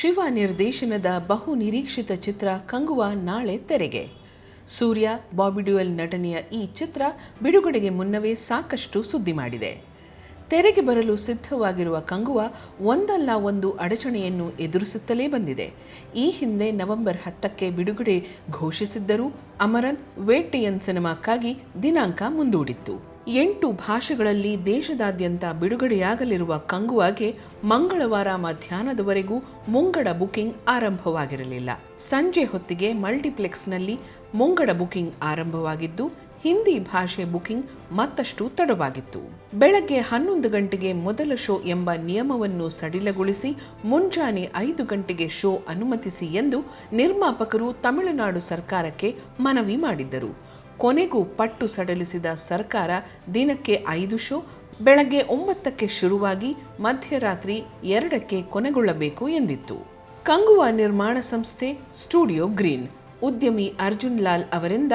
ಶಿವ ನಿರ್ದೇಶನದ ಬಹು ನಿರೀಕ್ಷಿತ ಚಿತ್ರ ಕಂಗುವ ನಾಳೆ ತೆರೆಗೆ. ಸೂರ್ಯ, ಬಾಬಿ ಡ್ಯೂಯಲ್ ನಟನೆಯ ಈ ಚಿತ್ರ ಬಿಡುಗಡೆಗೆ ಮುನ್ನವೇ ಸಾಕಷ್ಟು ಸುದ್ದಿ ಮಾಡಿದೆ. ತೆರೆಗೆ ಬರಲು ಸಿದ್ಧವಾಗಿರುವ ಕಂಗುವ ಒಂದಲ್ಲ ಒಂದು ಅಡಚಣೆಯನ್ನು ಎದುರಿಸುತ್ತಲೇ ಬಂದಿದೆ. ಈ ಹಿಂದೆ ನವೆಂಬರ್ ಹತ್ತಕ್ಕೆ ಬಿಡುಗಡೆ ಘೋಷಿಸಿದ್ದರೂ ಅಮರನ್ ವೇಟ್ಟಿಯನ್ ಸಿನಿಮಾಕ್ಕಾಗಿ ದಿನಾಂಕ ಮುಂದೂಡಿತ್ತು. ಎಂಟು ಭಾಷೆಗಳಲ್ಲಿ ದೇಶದಾದ್ಯಂತ ಬಿಡುಗಡೆಯಾಗಲಿರುವ ಕಂಗುವಾಗೆ ಮಂಗಳವಾರ ಮಧ್ಯಾಹ್ನದವರೆಗೂ ಮುಂಗಡ ಬುಕಿಂಗ್ ಆರಂಭವಾಗಿರಲಿಲ್ಲ. ಸಂಜೆ ಹೊತ್ತಿಗೆ ಮಲ್ಟಿಪ್ಲೆಕ್ಸ್ನಲ್ಲಿ ಮುಂಗಡ ಬುಕಿಂಗ್ ಆರಂಭವಾಗಿದ್ದು, ಹಿಂದಿ ಭಾಷೆ ಬುಕಿಂಗ್ ಮತ್ತಷ್ಟು ತಡವಾಗಿತ್ತು. ಬೆಳಗ್ಗೆ ಹನ್ನೊಂದು ಗಂಟೆಗೆ ಮೊದಲ ಶೋ ಎಂಬ ನಿಯಮವನ್ನು ಸಡಿಲಗೊಳಿಸಿ ಮುಂಜಾನೆ ಐದು ಗಂಟೆಗೆ ಶೋ ಅನುಮತಿಸಿ ಎಂದು ನಿರ್ಮಾಪಕರು ತಮಿಳುನಾಡು ಸರ್ಕಾರಕ್ಕೆ ಮನವಿ ಮಾಡಿದ್ದರು. ಕೊನೆಗೂ ಪಟ್ಟು ಸಡಲಿಸಿದ ಸರ್ಕಾರ ದಿನಕ್ಕೆ ಐದು ಶೋ, ಬೆಳಗ್ಗೆ ಒಂಬತ್ತಕ್ಕೆ ಶುರುವಾಗಿ ಮಧ್ಯರಾತ್ರಿ ಎರಡಕ್ಕೆ ಕೊನೆಗೊಳ್ಳಬೇಕು ಎಂದಿತ್ತು. ಕಂಗುವ ನಿರ್ಮಾಣ ಸಂಸ್ಥೆ ಸ್ಟುಡಿಯೋ ಗ್ರೀನ್. ಉದ್ಯಮಿ ಅರ್ಜುನ್ ಲಾಲ್ ಅವರಿಂದ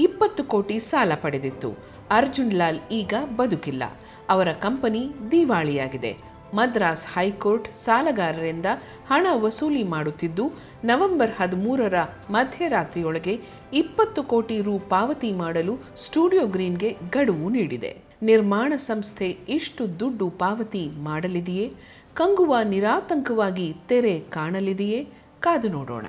ಇಪ್ಪತ್ತು ಕೋಟಿ ಸಾಲ ಪಡೆದಿತ್ತು. ಅರ್ಜುನ್ ಲಾಲ್ ಈಗ ಬದುಕಿಲ್ಲ. ಅವರ ಕಂಪನಿ ದಿವಾಳಿಯಾಗಿದೆ. ಮದ್ರಾಸ್ ಹೈಕೋರ್ಟ್ ಸಾಲಗಾರರಿಂದ ಹಣ ವಸೂಲಿ ಮಾಡುತ್ತಿದ್ದು, ನವೆಂಬರ್ ಹದಿಮೂರರ ಮಧ್ಯರಾತ್ರಿಯೊಳಗೆ ಇಪ್ಪತ್ತು ಕೋಟಿ ರು ಪಾವತಿ ಮಾಡಲು ಸ್ಟುಡಿಯೋ ಗ್ರೀನ್ಗೆ ಗಡುವು ನೀಡಿದೆ. ನಿರ್ಮಾಣ ಸಂಸ್ಥೆ ಇಷ್ಟು ದುಡ್ಡು ಪಾವತಿ ಮಾಡಲಿದೆಯೇ? ಕಂಗುವ ನಿರಾತಂಕವಾಗಿ ತೆರೆ ಕಾಣಲಿದೆಯೇ? ಕಾದು ನೋಡೋಣ.